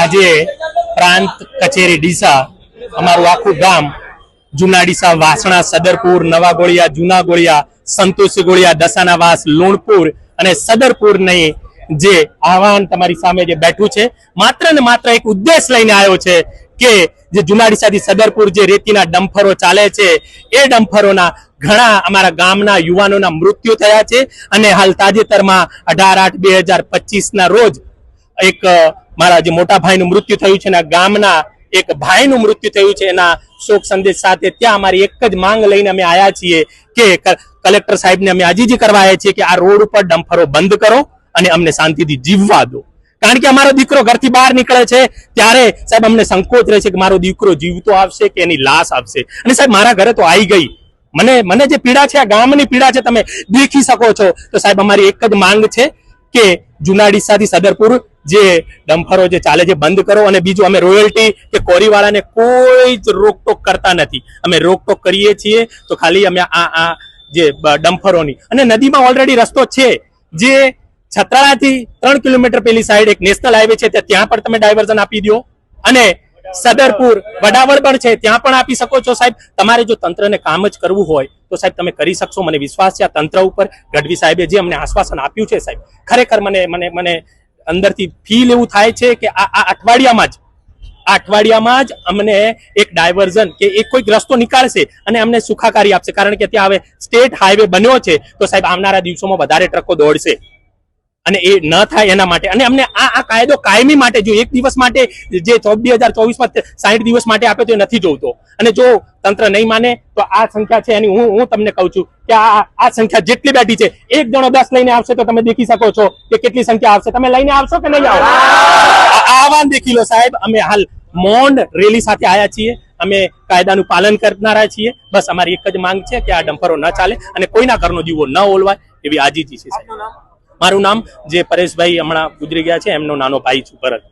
આજે પ્રાંત કચેરી ડીસા, અમારું આખું ગામ જૂના ડીસા, વાસણા, સદરપુર નવા ગોળિયા જૂના ગોળિયા સંતોષી ગોળિયા, દસાનાવાસ, લુણપુર અને સદરપુર નહીં, જે આહવાન તમારી સામે જે બેઠું છે, માત્ર ને માત્ર એક ઉદ્દેશ લઈને આવ્યો છે કે જે જૂના ડીસાથી સદરપુર જે રેતીના ડમ્ફરો ચાલે છે, એ ડમ્ફરોના ઘણા અમારા ગામના યુવાનોના મૃત્યુ થયા છે અને હાલ તાજેતરમાં અઢાર આઠ બે હજાર પચીસના રોજ એક મારા જે મોટા ભાઈનું મૃત્યુ થયું છે એના ગામના એક ભાઈનું મૃત્યુ થયું છે, એના શોક સંદેશ સાથે ત્યાં અમારી એક જ માંગ લઈને અમે આવ્યા છીએ કે કલેક્ટર સાહેબને અમે આજીજી કરવા આવ્યા છીએ કે આ રોડ ઉપર ડમ્ફરો બંધ કરો અને અમને શાંતિથી જીવવા દો. કારણ કે અમારો દીકરો ઘરથી બહાર નીકળે છે, ત્યારે સાહેબ અમને સંકોચ રહે છે કે મારો દીકરો જીવતો આવશે કે એની લાશ આવશે. અને સાહેબ મારા ઘરે તો આવી ગઈ. મને મને જે પીડા છે, આ ગામની પીડા છે, તમે દેખી શકો છો. તો સાહેબ અમારી એક જ માંગ છે કે જુના ડીસાથી સદરપુર જે ડમ્ફરો જે ચાલે છે, બંધ કરો. અને બીજું, અમે રોયલ્ટી કે કોરીવાળાને કોઈ જ રોકટોક કરતા નથી. અમે રોકટોક કરીએ છીએ. તો ખાલી અમે આ આ જે ડમ્ફરોની. અને નદીમાં ઓલરેડી રસ્તો છે, જે છત્રાળાથી ત્રણ કિલોમીટર પેલી સાઈડ એક નેશનલ હાઈવે છે, ત્યાં પણ તમે ડાયવર્ઝન આપી દો અને સદરપુર, વડાવળ પણ છે, ત્યાં પણ આપી શકો છો સાહેબ. તમારે જો તંત્રને કામ જ કરવું હોય, તો સાહેબ તમે કરી શકશો. મને વિશ્વાસ છે આ તંત્ર ઉપર. ગઢવી સાહેબે જે અમને આશ્વાસન આપ્યું છે સાહેબ, ખરેખર મને મને મને અંદરથી ફીલ એવું થાય છે કે આ આ અઠવાડિયામાં જ, આ અઠવાડિયામાં જ અમને એક ડાયવર્ઝન કે એક કોઈક રસ્તો નીકાળશે અને અમને સુખાકારી આપશે. કારણ કે ત્યાં હવે સ્ટેટ હાઈવે બન્યો છે, તો સાહેબ આવનારા દિવસોમાં વધારે ટ્રકો દોડશે. અને એ ન થાય એના માટે. અને અમને આ આ કાયદો કાયમી માટે જો એક દિવસ માટે જે બે હજાર ચોવીસમાં સાહીઠ દિવસ માટે આપે તો એ નથી જોતો અને જો તંત્ર નહીં માને, તો આ સંખ્યા છે એની હું હું તમને કહું છું કે આ આ સંખ્યા જેટલી બેઠી છે, એક જણો દસ લઈને આવશે તો તમે દેખી શકો છો કે કેટલી સંખ્યા આવશે. તમે લઈને આવશો કે નહીં આવો આહવાન દેખી લો સાહેબ, અમે હાલ મૌન રેલી સાથે આવ્યા છીએ. અમે કાયદાનું પાલન કરનારા છીએ. બસ અમારી એક જ માંગ છે કે આ ડમ્પરો ન ચાલે અને કોઈના ઘરનો જીવો ન ઓલવાય એવી આજીજી છે સાહેબ. મારું નામ જે પરેશભાઈ હમણાં ગુજરી ગયા છે એમનો નાનો ભાઈ છું ભરત.